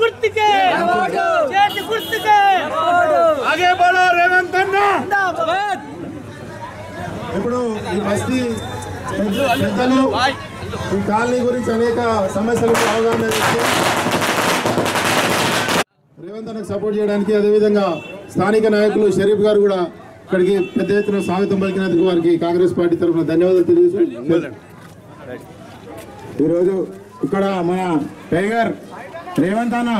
గుర్తుకే. చేతి గుర్తుకే. ఆగే బోలో రేవంత్ అన్న. ఇప్పుడు ఈ బస్తీ పెద్దలు ఈ కాలనీ గురించి అనేక సమస్యలకు అవగాహన రేవంత్ అన్నకు సపోర్ట్ చేయడానికి అదేవిధంగా స్థానిక నాయకులు షరీఫ్ గారు కూడా ఇక్కడికి పెద్ద ఎత్తున స్వాగతం పలికినందుకు వారికి కాంగ్రెస్ పార్టీ తరఫున ధన్యవాదాలు తెలియజేస్తున్నాను. ఈరోజు ఇక్కడ మన టైగర్ రేవంత్ అన్న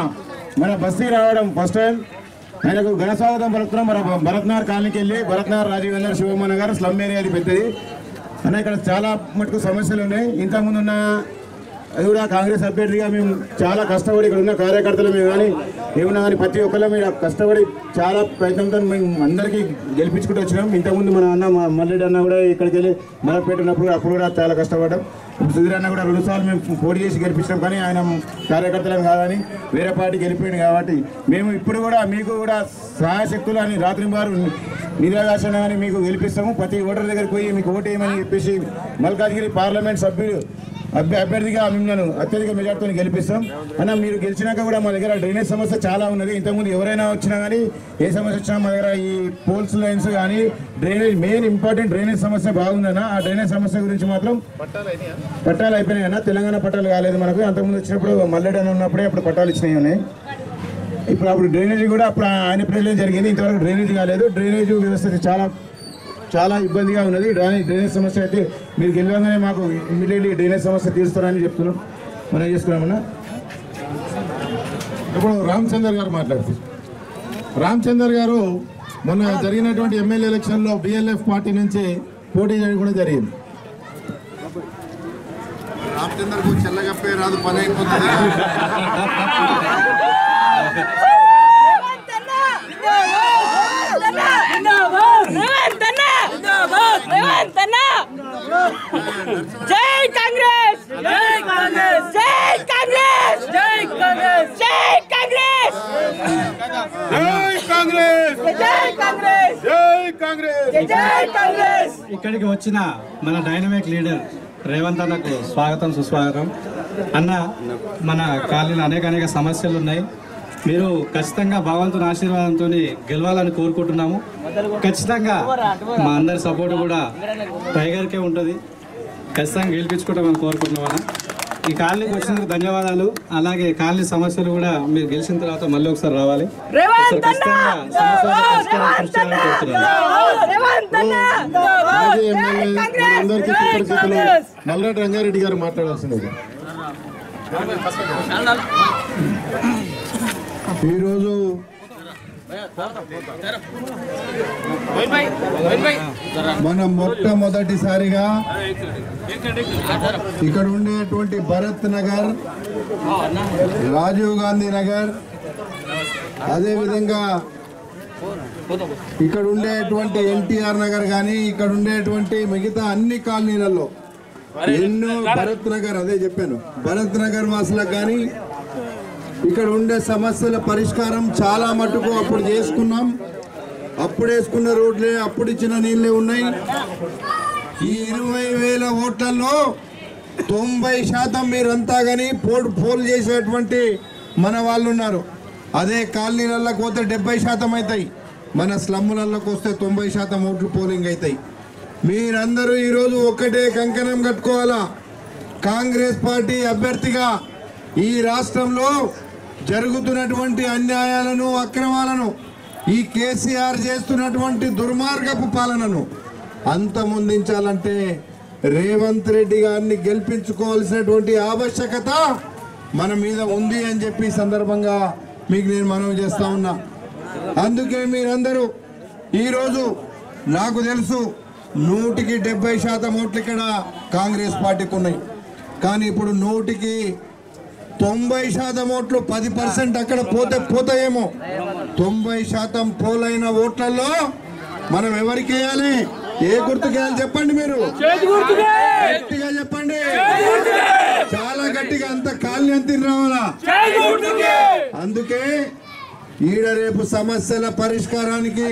మన బస్తీ రావడం ఫస్ట్ టైం ఆయనకు ఘన స్వాగతం పలుకుతున్నాం. మన భరత్నార్ కాలనీకి వెళ్ళి భరత్నార్ రాజీవ్ నగర్ శివమ్మ గారు స్లమ్ ఏరియా అది పెద్దది. అన్న ఇక్కడ చాలా మటుకు సమస్యలు ఉన్నాయి. ఇంతకుముందు ఉన్న అది కూడా కాంగ్రెస్ అభ్యర్థిగా మేము చాలా కష్టపడి ఇక్కడ ఉన్న కార్యకర్తలు మేము కానీ ఏమన్నా కానీ ప్రతి ఒక్కళ్ళు మీరు కష్టపడి చాలా ప్రయత్నంతో మేము అందరికీ గెలిపించుకుంటూ వచ్చినాం. ఇంతకుముందు మన అన్న మా మల్లెడ్డి అన్న కూడా ఇక్కడికి వెళ్ళి మలపేట ఉన్నప్పుడు అప్పుడు కూడా చాలా కష్టపడ్డాం. సుధీర్ అన్న కూడా రెండుసార్లు మేము పోటీ చేసి గెలిపించినాం కానీ ఆయన కార్యకర్తలను కాదని వేరే పార్టీ గెలిపోయింది కాబట్టి మేము ఇప్పుడు కూడా మీకు కూడా సహాయశక్తులు అని రాత్రి వారు నిరాకాశన అని మీకు గెలిపిస్తాము. ప్రతి ఓటర్ దగ్గరికి పోయి మీకు ఓటు వేయమని చెప్పేసి మల్కాజ్గిరి పార్లమెంట్ సభ్యులు అభ్యర్థిగా మిమ్మల్ని అత్యధిక మెజార్టీతో గెలిపిస్తాం. అన్న మీరు గెలిచినాక కూడా మా దగ్గర డ్రైనేజ్ సమస్య చాలా ఉన్నది. ఇంతకుముందు ఎవరైనా వచ్చినా కానీ ఏ సమస్య వచ్చినా మా దగ్గర ఈ పోల్స్ లైన్స్ కానీ డ్రైనేజ్ మెయిన్ ఇంపార్టెంట్ డ్రైనేజ్ సమస్య బాగుందన్న ఆ డ్రైనేజ్ సమస్య గురించి మాత్రం పట్టాలు అయిపోయినాయి అన్న. తెలంగాణ పట్టాలు కాలేదు మనకు. అంతకుముందు వచ్చినప్పుడు మల్లెడ ఉన్నప్పుడే అప్పుడు పట్టాలు ఇచ్చినాయి ఉన్నాయి. ఇప్పుడు అప్పుడు డ్రైనేజ్ కూడా అప్పుడు ఆయన ప్రెసిడెంట్ జరిగింది. ఇంతవరకు డ్రైనేజ్ కాలేదు. డ్రైనేజ్ వ్యవస్థ చాలా చాలా ఇబ్బందిగా ఉన్నది. డ్రైనేజ్ డ్రైనేజ్ సమస్య అయితే మీరు గెలవగానే మాకు ఇమీడియట్లీ డ్రైనేజ్ సమస్య తీరుస్తారని చెప్తున్నాం. మనం చేసుకున్నామన్నా? ఇప్పుడు రామచందర్ గారు మాట్లాడుతారు రామచందర్ గారు మొన్న జరిగినటువంటి ఎమ్మెల్యే ఎలక్షన్లో బిఎల్ఎఫ్ పార్టీ నుంచి పోటీ చేయడం కూడా జరిగింది. రామచంద్రకు చెల్లగప్పే రాదు పని అయిపోతుంది. జై కాంగ్రెస్! జై కాంగ్రెస్! జై కాంగ్రెస్! జై కాంగ్రెస్! జై కాంగ్రెస్! జై కాంగ్రెస్! జై కాంగ్రెస్! జై కాంగ్రెస్! జై కాంగ్రెస్! ఇక్కడికి వచ్చిన మన డైనమిక్ లీడర్ రేవంత్ అన్నకు స్వాగతం సుస్వాగతం. అన్న మన కాలనీలో అనేక అనేక సమస్యలు ఉన్నాయి. మీరు ఖచ్చితంగా భగవంతుని ఆశీర్వాదంతో గెలవాలని కోరుకుంటున్నాము. ఖచ్చితంగా మా అందరి సపోర్ట్ కూడా టైగర్కే ఉంటుంది. ఖచ్చితంగా గెలిపించుకుంటామని కోరుకుంటున్నాం అన్న. ఈ కాలనీకి వచ్చినందుకు ధన్యవాదాలు. అలాగే కాలనీ సమస్యలు కూడా మీరు గెలిచిన తర్వాత మళ్ళీ ఒకసారి రావాలి. నల్లరెడ్డి రంగారెడ్డి గారు మాట్లాడాల్సింది. ఈరోజు మనం మొట్టమొదటిసారిగా ఇక్కడ ఉండేటువంటి భరత్ నగర్ రాజీవ్ గాంధీ నగర్ అదేవిధంగా ఇక్కడ ఉండేటువంటి ఎన్టీఆర్ నగర్ కానీ ఇక్కడ ఉండేటువంటి మిగతా అన్ని కాలనీలలో ఎన్నో భరత్ నగర్ అదే చెప్పాను భరత్ నగర్ వాసులకు కానీ ఇక్కడ ఉండే సమస్యల పరిష్కారం చాలా మటుకు అప్పుడు చేసుకున్నాం. అప్పుడు వేసుకున్న రోడ్లే అప్పుడు ఇచ్చిన నీళ్ళే ఉన్నాయి. ఈ ఇరవై వేల ఓట్లలో తొంభై శాతం మీరంతా కానీ పోల్ పోల్ చేసేటువంటి మన వాళ్ళు ఉన్నారు. అదే కాలనీలలోకి పోతే డెబ్బై శాతం అవుతాయి మన స్లమ్ములలోకి వస్తే తొంభై శాతం ఓట్లు పోలింగ్ అవుతాయి మీరందరూ ఈరోజు ఒక్కటే కంకణం కట్టుకోవాలా? కాంగ్రెస్ పార్టీ అభ్యర్థిగా ఈ రాష్ట్రంలో జరుగుతున్నటువంటి అన్యాయాలను అక్రమాలను ఈ కేసీఆర్ చేస్తున్నటువంటి దుర్మార్గపు పాలనను అంతమొందించాలంటే రేవంత్ రెడ్డి గారిని గెలిపించుకోవాల్సినటువంటి ఆవశ్యకత మన మీద ఉంది అని చెప్పి సందర్భంగా మీకు నేను మనవి చేస్తా ఉన్నా. అందుకే మీరందరూ ఈరోజు నాకు తెలుసు నూటికి డెబ్బై శాతం ఓట్లు ఇక్కడ కాంగ్రెస్ పార్టీకి ఉన్నాయి. కానీ ఇప్పుడు నూటికి తొంభై శాతం ఓట్లు పది పర్సెంట్ అక్కడ పోతే పోతాయేమో. తొంభై శాతం పోలైన ఓట్లలో మనం ఎవరికి వేయాలి? ఏ గుర్తుకేయాలి చెప్పండి మీరు. గట్టిగా చెప్పండి. చాలా గట్టిగా అంత కాళ్ళని అంతిని రావాలా? అందుకే ఈడ రేపు సమస్యల పరిష్కారానికి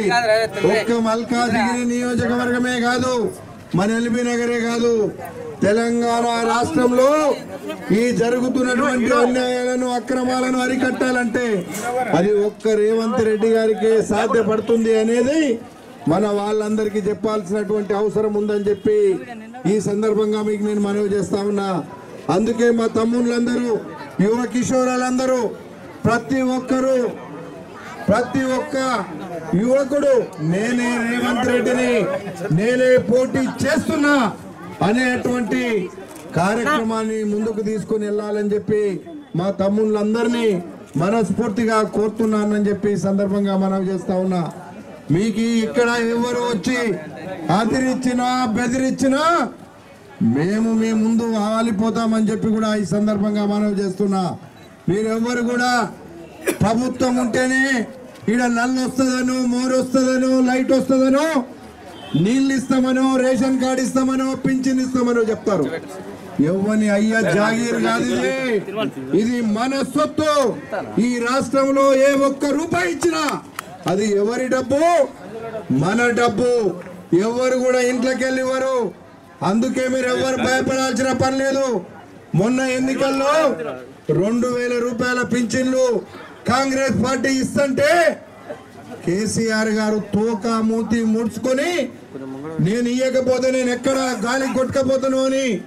ఒక్క మల్కాజిగిరి నియోజకవర్గమే కాదు మన ఎల్బీ నగరే కాదు తెలంగాణ రాష్ట్రంలో ఈ జరుగుతున్నటువంటి అన్యాయాలను అక్రమాలను అరికట్టాలంటే అది ఒక్క రేవంత్ రెడ్డి గారికి సాధ్యపడుతుంది అనేది మన వాళ్ళందరికీ చెప్పాల్సినటువంటి అవసరం ఉందని చెప్పి ఈ సందర్భంగా మీకు నేను మనవి చేస్తా ఉన్నా. అందుకే మా తమ్ముళ్ళందరూ యువ కిషోరాలందరూ ప్రతి ఒక్కరూ ప్రతి ఒక్క యువకుడు నేనే రేవంత్ రెడ్డిని నేనే పోటీ చేస్తున్నా. అనేటువంటి కార్యక్రమాన్ని ముందుకు తీసుకుని వెళ్ళాలని చెప్పి మా తమ్ముళ్ళందరినీ మనస్ఫూర్తిగా కోరుతున్నానని చెప్పి సందర్భంగా మనవి చేస్తా ఉన్నా. మీకు ఇక్కడ ఎవరు వచ్చి అదిరిచ్చినా బెదిరించినా మేము మీ ముందు ఆలిపోతామని చెప్పి కూడా ఈ సందర్భంగా మనవి చేస్తున్నా. మీరెవ్వరు కూడా ప్రభుత్వం ఉంటేనే ఈడ నల్లు వస్తుందనో మోరు వస్తుందనో లైట్ వస్తుందనో నీళ్ళు ఇస్తామనో రేషన్ కార్డు ఇస్తామనో పింఛన్ ఇస్తామనో చెప్తారు. ఎవని అయ్యా జాగీర్ కాదు ఇది. మన సొత్తు. ఈ రాష్ట్రంలో ఏ ఒక్క రూపాయి ఇచ్చినా అది ఎవరి డబ్బు? మన డబ్బు. ఎవరు కూడా ఇంట్లోకి ఇవ్వరు అందుకే మీరు ఎవరు భయపడాల్సిన పని లేదు. మొన్న ఎన్నికల్లో రెండు వేల రూపాయల పింఛన్లు కాంగ్రెస్ పార్టీ ఇస్తుంటే కేసీఆర్ గారు తోక మూతి ముడుచుకొని నేను ఇయ్యకపోతే నేను ఎక్కడ గాలి కొట్టకపోతాను అని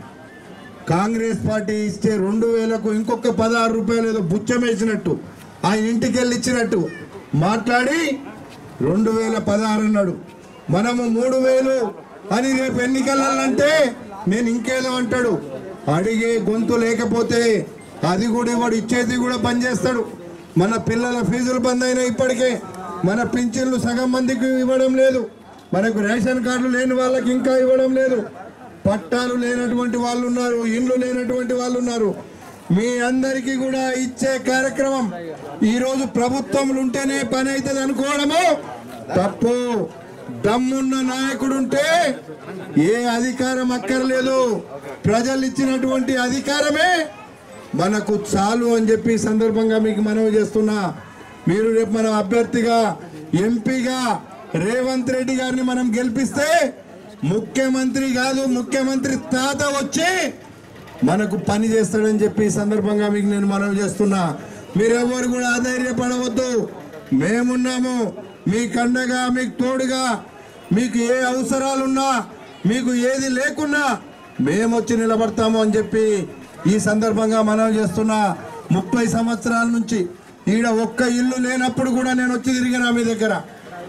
కాంగ్రెస్ పార్టీ ఇస్తే రెండు వేలకు ఇంకొక పదహారు రూపాయలు ఏదో బుచ్చమేసినట్టు వేసినట్టు. ఆ ఇంటికి వెళ్ళి ఇచ్చినట్టు. మాట్లాడి రెండు వేల పదహారు అన్నాడు. మనము మూడు వేలు అని రేపు ఎన్నికలంటే నేను ఇంకేదో అంటాడు. అడిగే గొంతు లేకపోతే అది కూడా వాడు ఇచ్చేది కూడా బంద్ చేస్తాడు. మన పిల్లల ఫీజులు బంద్ అయినా ఇప్పటికే. మన పింఛన్లు సగం మందికి ఇవ్వడం లేదు. మనకు రేషన్ కార్డులు లేని వాళ్ళకి ఇంకా ఇవ్వడం లేదు. పట్టాలు లేనటువంటి వాళ్ళు ఉన్నారు ఇండ్లు లేనటువంటి వాళ్ళు ఉన్నారు మీ అందరికీ కూడా ఇచ్చే కార్యక్రమం ఈరోజు రోజు ప్రభుత్వములు ఉంటేనే పని అవుతుంది అనుకోవడము తప్పు. దమ్మున్న నాయకుడు ఉంటే ఏ అధికారం అక్కర్లేదు. ప్రజలు ఇచ్చినటువంటి అధికారమే మనకు చాలు అని చెప్పి సందర్భంగా మీకు మనవి చేస్తున్నా. మీరు రేపు మన అభ్యర్థిగా ఎంపీగా రేవంత్ రెడ్డి గారిని మనం గెలిపిస్తే ముఖ్యమంత్రి కాదు ముఖ్యమంత్రి తాత వచ్చి మనకు పని చేస్తాడని చెప్పి ఈ సందర్భంగా మీకు నేను మనం చేస్తున్నా. మీరెవ్వరు కూడా ఆధైర్యపడవద్దు. మేమున్నాము. మీ కండగా మీకు తోడుగా మీకు ఏ అవసరాలున్నా మీకు ఏది లేకున్నా మేము వచ్చి నిలబడతాము అని చెప్పి ఈ సందర్భంగా మనం చేస్తున్నా. ముప్పై సంవత్సరాల నుంచి ఈడ ఒక్క ఇల్లు లేనప్పుడు కూడా నేను వచ్చి తిరిగినా మీ దగ్గర.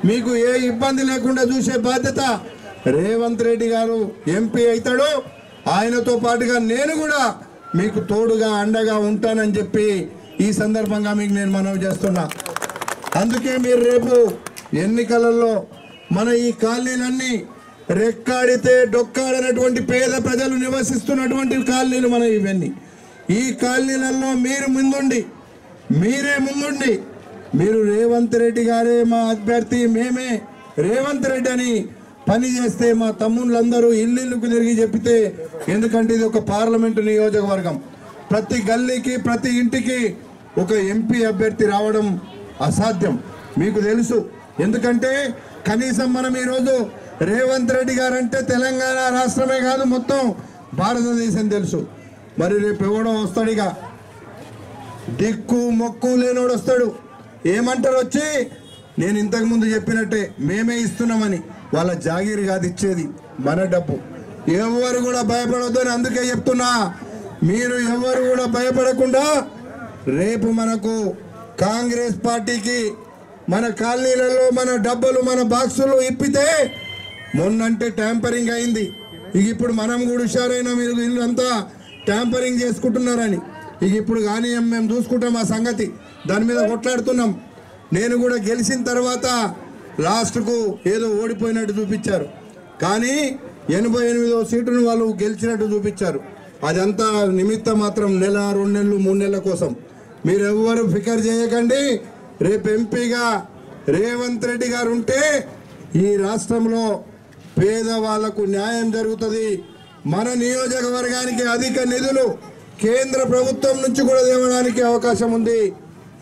మీకు ఏ ఇబ్బంది లేకుండా చూసే బాధ్యత రేవంత్ రెడ్డి గారు ఎంపీ అవుతాడు. ఆయనతో పాటుగా నేను కూడా మీకు తోడుగా అండగా ఉంటానని చెప్పి ఈ సందర్భంగా మీకు నేను మనవి చేస్తున్నా. అందుకే మీరు రేపు ఎన్నికలలో మన ఈ కాలనీలన్నీ రెక్కాడితే డొక్కాడనటువంటి పేద ప్రజలు నివసిస్తున్నటువంటి కాలనీలు మన ఇవన్నీ. ఈ కాలనీలలో మీరు ముందుండి మీరే ముందుండి మీరు రేవంత్ రెడ్డి గారే మా అభ్యర్థి మేమే రేవంత్ రెడ్డి అని పని చేస్తే మా తమ్ముళ్ళందరూ ఇల్లుకు తిరిగి చెప్పితే ఎందుకంటే ఇది ఒక పార్లమెంటు నియోజకవర్గం. ప్రతి గల్లీకి ప్రతి ఇంటికి ఒక ఎంపీ అభ్యర్థి రావడం అసాధ్యం. మీకు తెలుసు. ఎందుకంటే కనీసం మనం ఈరోజు రేవంత్ రెడ్డి గారంటే తెలంగాణ రాష్ట్రమే కాదు మొత్తం భారతదేశం తెలుసు. మరి రేపు ఇవ్వడం వస్తాడు ఇక? దిక్కు మొక్కు లేనోడు వస్తాడు. ఏమంటారు వచ్చి? నేను ఇంతకుముందు చెప్పినట్టే మేమే ఇస్తున్నామని. వాళ్ళ జాగీర్ కాదు ఇచ్చేది మన డబ్బు. ఎవరు కూడా భయపడొద్దు అని అందుకే చెప్తున్నా. మీరు ఎవరు కూడా భయపడకుండా రేపు మనకు కాంగ్రెస్ పార్టీకి మన కాలనీలలో మన డబ్బులు మన బాక్సులు ఇప్పితే మొన్నంటే ట్యాంపరింగ్ అయింది. ఇక ఇప్పుడు మనం కూడా హుషారైనా మీరు వీళ్ళంతా ట్యాంపరింగ్ చేసుకుంటున్నారని. ఇక ఇప్పుడు కానీ మేము చూసుకుంటాం ఆ సంగతి. దాని మీద కొట్లాడుతున్నాం. నేను కూడా గెలిచిన తర్వాత లాస్ట్కు ఏదో ఓడిపోయినట్టు చూపించారు. కానీ ఎనభై ఎనిమిదో సీటును వాళ్ళు గెలిచినట్టు చూపించారు. అదంతా నిమిత్తం మాత్రం నెల రెండు నెలలు మూడు నెలల కోసం. మీరు ఎవ్వరు ఫికర్ చేయకండి. రేపు ఎంపీగా రేవంత్ రెడ్డి గారు ఉంటే ఈ రాష్ట్రంలో పేదవాళ్ళకు న్యాయం జరుగుతుంది. మన నియోజకవర్గానికి అధిక నిధులు కేంద్ర ప్రభుత్వం నుంచి కూడా తేవడానికి అవకాశం ఉంది.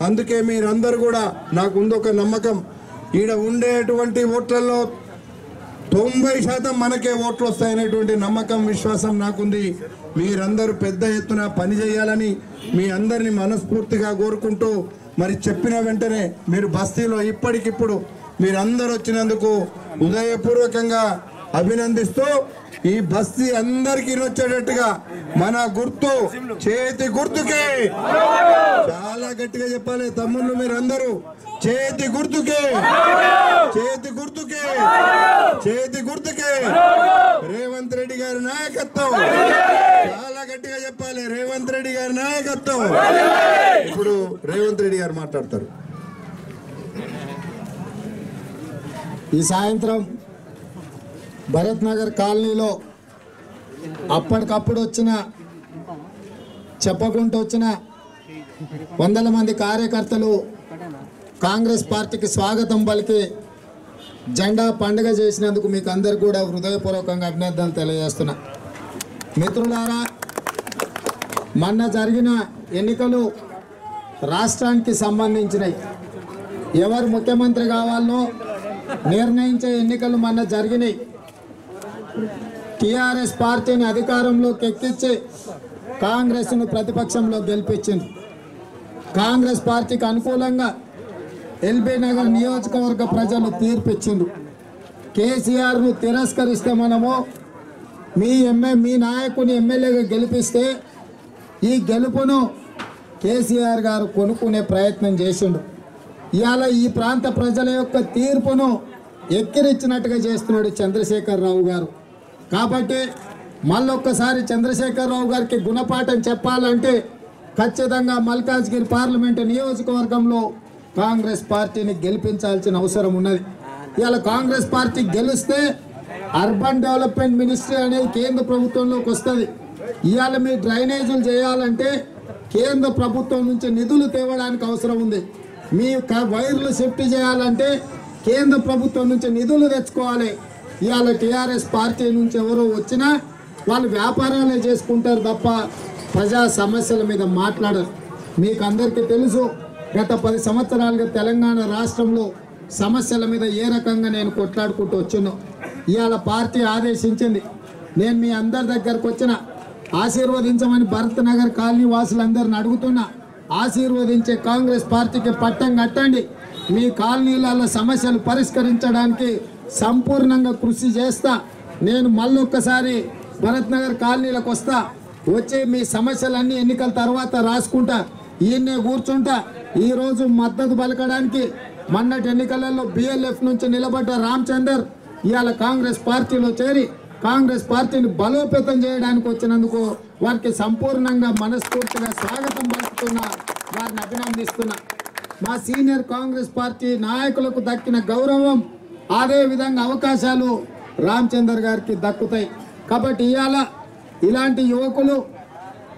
అందుకే మీరందరూ కూడా నాకు ఉంది ఒక నమ్మకం. ఈడ ఉండేటువంటి ఓట్లలో తొంభై శాతం మనకే ఓట్లు వస్తాయనేటువంటి నమ్మకం విశ్వాసం నాకుంది. మీరందరూ పెద్ద ఎత్తున పని చేయాలని మీ అందరిని మనస్ఫూర్తిగా కోరుకుంటూ మరి చెప్పిన వెంటనే మీరు బస్తీలో ఇప్పటికిప్పుడు మీరందరూ వచ్చినందుకు ఉదయపూర్వకంగా అభినందిస్తూ ఈ బస్తీ అందరికి వచ్చేటట్టుగా మన గుర్తు చేతి గుర్తుకే. చాలా గట్టిగా చెప్పాలి తమ్ముళ్ళు మీరందరూ. చేతి గుర్తుకే. చేతి గుర్తుకే. చేతి గుర్తుకే. రేవంత్ రెడ్డి గారి నాయకత్వం. చాలా గట్టిగా చెప్పాలి రేవంత్ రెడ్డి గారి నాయకత్వం. ఇప్పుడు రేవంత్ రెడ్డి గారు మాట్లాడతారు. ఈ సాయంత్రం భరత్ నగర్ కాలనీలో అప్పటికప్పుడు వచ్చిన చెప్పకుంటూ వచ్చిన వందల మంది కార్యకర్తలు కాంగ్రెస్ పార్టీకి స్వాగతం పలికి జెండా పండుగ చేసినందుకు మీకు అందరు కూడా హృదయపూర్వకంగా అభినందనలు తెలియజేస్తున్నా. మిత్రులారా మొన్న జరిగిన ఎన్నికలు రాష్ట్రానికి సంబంధించినవి ఎవరు ముఖ్యమంత్రి కావాలనో నిర్ణయించే ఎన్నికలు మొన్న జరిగినాయి. టీఆర్ఎస్ పార్టీని అధికారంలోకి ఎక్కించి కాంగ్రెస్ను ప్రతిపక్షంలో గెలిపించింది. కాంగ్రెస్ పార్టీకి అనుకూలంగా ఎల్బీ నగర్ నియోజకవర్గ ప్రజలు తీర్పిచ్చిండ్రు. కేసీఆర్ను తిరస్కరిస్తే మనము మీ ఎమ్మె మీ నాయకుని ఎమ్మెల్యేగా గెలిపిస్తే ఈ గెలుపును కేసీఆర్ గారు కొనుక్కునే ప్రయత్నం చేసిండు. ఇవాళ ఈ ప్రాంత ప్రజల యొక్క తీర్పును ఎక్కిరిచ్చినట్టుగా చేస్తున్నాడు చంద్రశేఖరరావు గారు. కాబట్టి మళ్ళొక్కసారి చంద్రశేఖరరావు గారికి గుణపాఠం చెప్పాలంటే ఖచ్చితంగా మల్కాజ్గిరి పార్లమెంటు నియోజకవర్గంలో కాంగ్రెస్ పార్టీని గెలిపించాల్సిన అవసరం ఉన్నది. ఇవాళ కాంగ్రెస్ పార్టీ గెలిస్తే అర్బన్ డెవలప్మెంట్ మినిస్ట్రీ అనేది కేంద్ర ప్రభుత్వంలోకి వస్తుంది. ఇవాళ మీ డ్రైనేజీలు చేయాలంటే కేంద్ర ప్రభుత్వం నుంచి నిధులు తేవడానికి అవసరం ఉంది. మీ వైర్లు షిఫ్ట్ చేయాలంటే కేంద్ర ప్రభుత్వం నుంచి నిధులు తెచ్చుకోవాలి. ఇవాళ టీఆర్ఎస్ పార్టీ నుంచి ఎవరో వచ్చినా వాళ్ళు వ్యాపారాలే చేసుకుంటారు తప్ప ప్రజా సమస్యల మీద మాట్లాడరు. మీకు అందరికీ తెలుసు గత పది సంవత్సరాలుగా తెలంగాణ రాష్ట్రంలో సమస్యల మీద ఏ రకంగా నేను కొట్లాడుకుంటూ వచ్చాను ఇవాళ పార్టీ ఆదేశించింది. నేను మీ అందరి దగ్గరకు వచ్చిన ఆశీర్వదించమని భరత్ నగర్ కాలనీ వాసులందరిని అడుగుతున్నా ఆశీర్వదించే కాంగ్రెస్ పార్టీకి పట్టం కట్టండి. మీ కాలనీలలో సమస్యలు పరిష్కరించడానికి సంపూర్ణంగా కృషి చేస్తా. నేను మళ్ళొక్కసారి భరత్ నగర్ కాలనీలకు వస్తా. వచ్చి మీ సమస్యలన్నీ ఎన్నికల తర్వాత రాసుకుంటా. ఈయన్నే కూర్చుంటా. ఈరోజు మద్దతు పలకడానికి మొన్నటి ఎన్నికలలో బిఎల్ఎఫ్ నుంచి నిలబడ్డ రామచందర్ ఇవాళ కాంగ్రెస్ పార్టీలో చేరి కాంగ్రెస్ పార్టీని బలోపేతం చేయడానికి వచ్చినందుకు వారికి సంపూర్ణంగా మనస్ఫూర్తిగా స్వాగతం పలుకుతున్నా. వారిని అభినందిస్తున్నా. మా సీనియర్ కాంగ్రెస్ పార్టీ నాయకులకు దక్కిన గౌరవం అదే విధంగా అవకాశాలు రామచందర్ గారికి దక్కుతాయి. కాబట్టి ఇవాళ ఇలాంటి యువకులు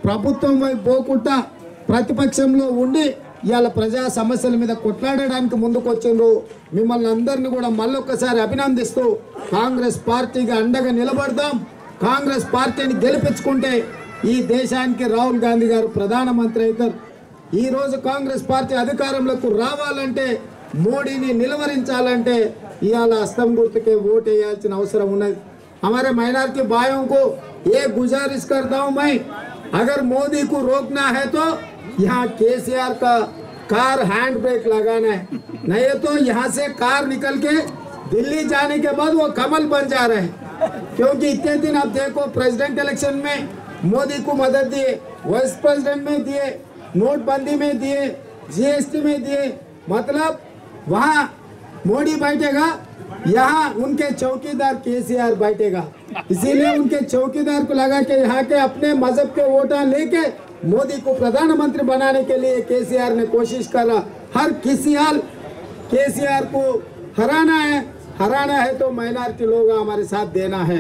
ప్రభుత్వం వైపు పోకుండా ప్రతిపక్షంలో ఉండి ఇవాళ ప్రజా సమస్యల మీద కొట్లాడడానికి ముందుకు వచ్చిండ్రు మిమ్మల్ని అందరినీ కూడా మళ్ళొక్కసారి అభినందిస్తూ కాంగ్రెస్ పార్టీకి అండగా నిలబడదాం. కాంగ్రెస్ పార్టీని గెలిపించుకుంటే ఈ దేశానికి రాహుల్ గాంధీ గారు ప్రధానమంత్రి అవుతారు. ఈరోజు కాంగ్రెస్ పార్టీ అధికారంలోకి రావాలంటే మోడీని నిలవరించాలంటే ఇవాళ అస్తం గుర్తుకే ఓటు వేయాల్సిన అవసరం ఉన్నది हमारे माइनॉरिटी भाइयों को ये गुजारिश करता हूं मैं अगर मोदी को रोकना है तो यहाँ केसीआर का कार हैंड ब्रेक लगाना है नहीं तो यहाँ से कार निकल के दिल्ली जाने के बाद वो कमल बन जा रहे हैं क्योंकि इतने दिन आप देखो प्रेसिडेंट इलेक्शन में मोदी को मदद दिए वाइस प्रेसिडेंट में दिए नोटबंदी में दिए जीएसटी में दिए मतलब वहाँ मोदी बैठेगा, यहाँ उनके चौकीदार केसीआर बैठेगा। इसीलिए उनके चौकीदार को लगा के यहाँ के अपने मज़हब के वोटा लेके मोदी को प्रधानमंत्री बनाने के लिए केसीआर ने कोशिश करा। हर किसी हाल केसीआर को हराना है। हराना है तो माइनॉरिटी लोग हमारे साथ देना है।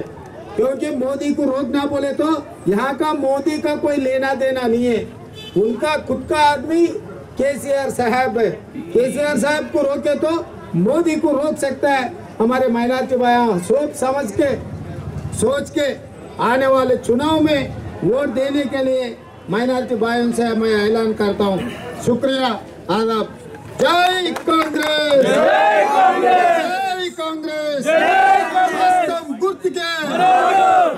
क्योंकि मोदी को रोकना बोले तो यहाँ का मोदी का कोई लेना देना नहीं है। उनका खुद का आदमी केसीआर साहब केसीआर साहब को रोके तो मोदी को रोक सकता है। हमारे माइनॉरिटी भाई सोच समझ के सोच के आने वाले चुनाव में वोट देने के लिए माइनॉरिटी भाइयों से मैं ऐलान करता हूँ। शुक्रिया आदाब। जय कांग्रेस! जय कांग्रेस! जय कांग्रेस! गुट के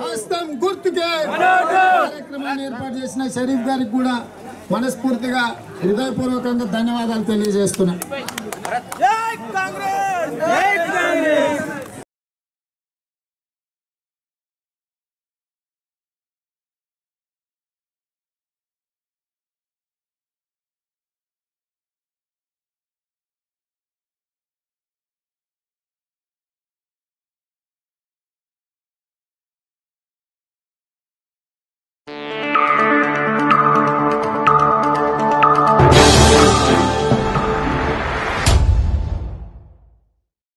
హస్తం గుర్తుకే. కార్యక్రమాన్ని ఏర్పాటు చేసిన షరీఫ్ గారికి కూడా మనస్ఫూర్తిగా హృదయపూర్వకంగా ధన్యవాదాలు తెలియజేస్తున్నా.